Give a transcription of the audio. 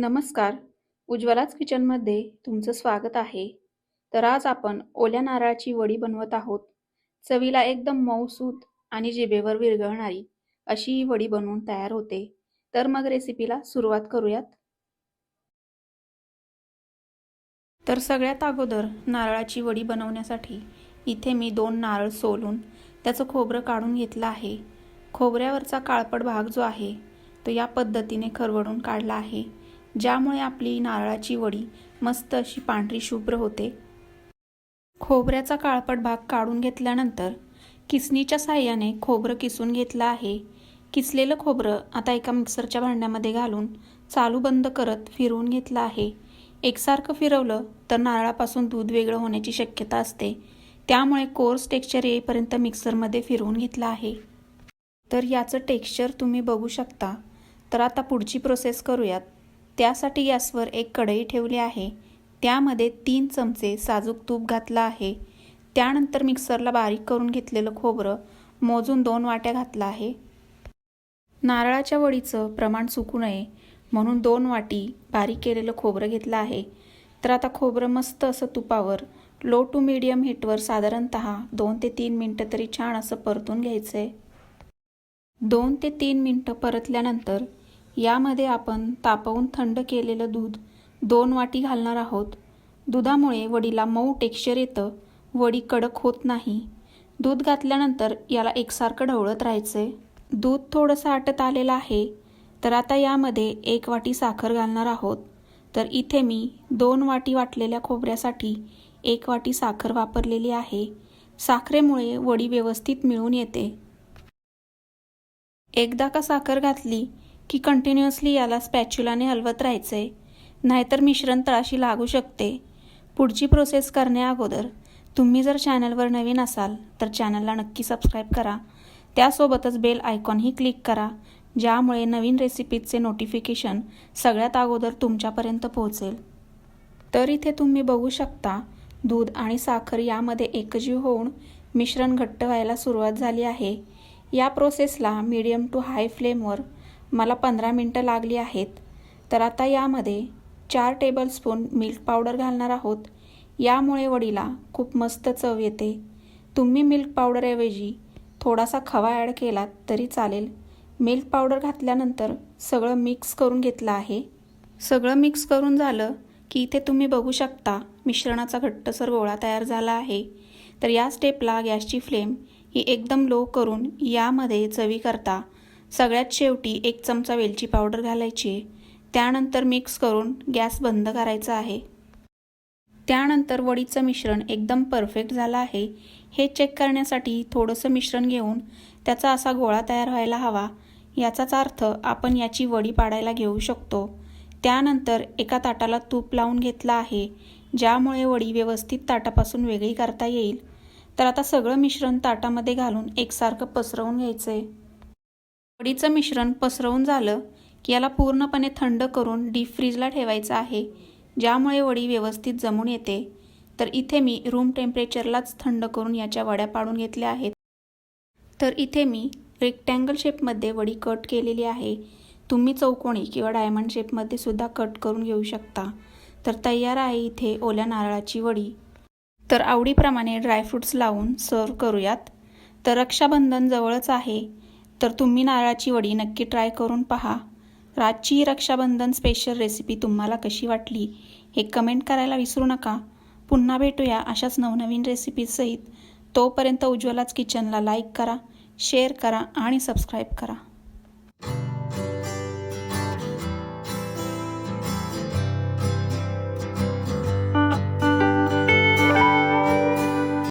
नमस्कार. उज्ज्वलाच किचनमध्ये तुमचं स्वागत आहे. तर आज आपण ओल्या नारळाची वडी बनवत आहोत. चवीला एकदम मऊसूत आणि जिभेवर विरघळणारी अशी ही वडी बनवून तयार होते. तर मग रेसिपीला सुरुवात करूयात. तर सगळ्यात अगोदर नारळाची वडी बनवण्यासाठी इथे मी दोन नारळ सोलून त्याचं खोबरं काढून घेतलं आहे. खोबऱ्यावरचा काळपट भाग जो आहे तो या पद्धतीने खरवडून काढला आहे. ज्यामुळे आपली नारळाची वडी मस्त अशी पांढरी शुभ्र होते. खोबऱ्याचा काळपट भाग काढून घेतल्यानंतर किसणीच्या साह्याने खोबरं किसून घेतलं आहे. किसलेलं खोबरं आता एका मिक्सरच्या भांड्यामध्ये घालून चालू बंद करत फिरवून घेतलं आहे. एकसारखं फिरवलं तर नारळापासून दूध वेगळं होण्याची शक्यता असते. त्यामुळे कोर्स टेक्स्चर येईपर्यंत मिक्सरमध्ये फिरवून घेतलं आहे. तर याचं टेक्स्चर तुम्ही बघू शकता. तर आता पुढची प्रोसेस करूयात. त्यासाठी गॅसवर एक कढई ठेवली आहे. त्यामध्ये तीन चमचे साजूक तूप घातलं आहे. त्यानंतर मिक्सरला बारीक करून घेतलेलं खोबरं मोजून दोन वाट्या घातलं आहे. नारळाच्या वडीचं प्रमाण चुकू नये म्हणून दोन वाटी बारीक केलेलं खोबरं घेतलं आहे. तर आता खोबरं मस्त असं तुपावर लो टू मीडियम हीटवर साधारणत दोन ते तीन मिनटं तरी छान असं परतून घ्यायचं आहे दोन ते तीन मिनटं परतल्यानंतर यामध्ये आपण तापवून थंड केलेलं दूध दोन वाटी घालणार आहोत. दुधामुळे वडीला मऊ टेक्स्चर येतं वडी कडक होत नाही. दूध घातल्यानंतर याला एकसारखं ढवळत राहायचे दूध थोडंसं आटत आलेलं आहे तर आता यामध्ये एक वाटी साखर घालणार आहोत. तर इथे मी दोन वाटी वाटलेल्या खोबऱ्यासाठी एक वाटी साखर वापरलेली आहे. साखरेमुळे वडी व्यवस्थित मिळून येते. एकदा का साखर घातली की कंटिन्युअसली याला स्पॅच्युलाने हलवत राहायचं आहे नाहीतर मिश्रण तळाशी लागू शकते. पुढची प्रोसेस करण्याअगोदर तुम्ही जर चॅनलवर नवीन असाल तर चॅनलला नक्की सबस्क्राईब करा. त्यासोबतच बेल आयकॉनही क्लिक करा ज्यामुळे नवीन रेसिपीजचे नोटिफिकेशन सगळ्यात अगोदर तुमच्यापर्यंत पोहोचेल. तर इथे तुम्ही बघू शकता दूध आणि साखर यामध्ये एकजीव होऊन मिश्रण घट्ट व्हायला सुरुवात झाली आहे. या प्रोसेसला मीडियम टू हाय फ्लेमवर मला पंधरा मिनटं लागली आहेत तर आता यामध्ये चार टेबलस्पून मिल्क पावडर घालणार आहोत. यामुळे वडीला खूप मस्त चव येते. तुम्ही मिल्क पावडरऐवजी थोडासा खवा ॲड केलात तरी चालेल. मिल्क पावडर घातल्यानंतर सगळं मिक्स करून घेतलं आहे. सगळं मिक्स करून झालं की इथे तुम्ही बघू शकता मिश्रणाचा घट्टसर गोळा तयार झाला आहे. तर या स्टेपला गॅसची फ्लेम ही एकदम लो करून यामध्ये चवी करता सगळ्यात शेवटी एक चमचा वेलची पावडर घालायची. त्यानंतर मिक्स करून गॅस बंद करायचा आहे. त्यानंतर वडीचं मिश्रण एकदम परफेक्ट झालं आहे. हे चेक करण्यासाठी थोडंसं मिश्रण घेऊन त्याचा असा गोळा तयार व्हायला हवा. याचाच अर्थ आपण याची वडी पाडायला घेऊ शकतो. त्यानंतर एका ताटाला तूप लावून घेतलं आहे ज्यामुळे वडी व्यवस्थित ताटापासून वेगळी करता येईल. तर आता सगळं मिश्रण ताटामध्ये घालून एकसारखं पसरवून घ्यायचं आहे वडीचं मिश्रण पसरवून झालं की याला पूर्णपणे थंड करून डीप फ्रीजला ठेवायचं आहे. ज्यामुळे वडी व्यवस्थित जमून येते. तर इथे मी रूम टेम्परेचरलाच थंड करून याच्या वड्या पाडून घेतल्या आहेत. तर इथे मी रेक्टँगल शेपमध्ये वडी कट केलेली आहे. तुम्ही चौकोनी किंवा डायमंड शेपमध्ये सुद्धा कट करून घेऊ शकता. तर तयार आहे इथे ओल्या नारळाची वडी. तर आवडीप्रमाणे ड्रायफ्रूट्स लावून सर्व करूयात. तर रक्षाबंधन जवळच आहे. तर तुम्ही नारळाची वडी नक्की ट्राय करून पहा. रातची ही रक्षाबंधन स्पेशल रेसिपी तुम्हाला कशी वाटली हे कमेंट करायला विसरू नका. पुन्हा भेटूया अशाच नवनवीन रेसिपीसहित तोपर्यंत उज्ज्वलाच किचनला लाईक करा शेअर करा आणि सबस्क्राईब करा.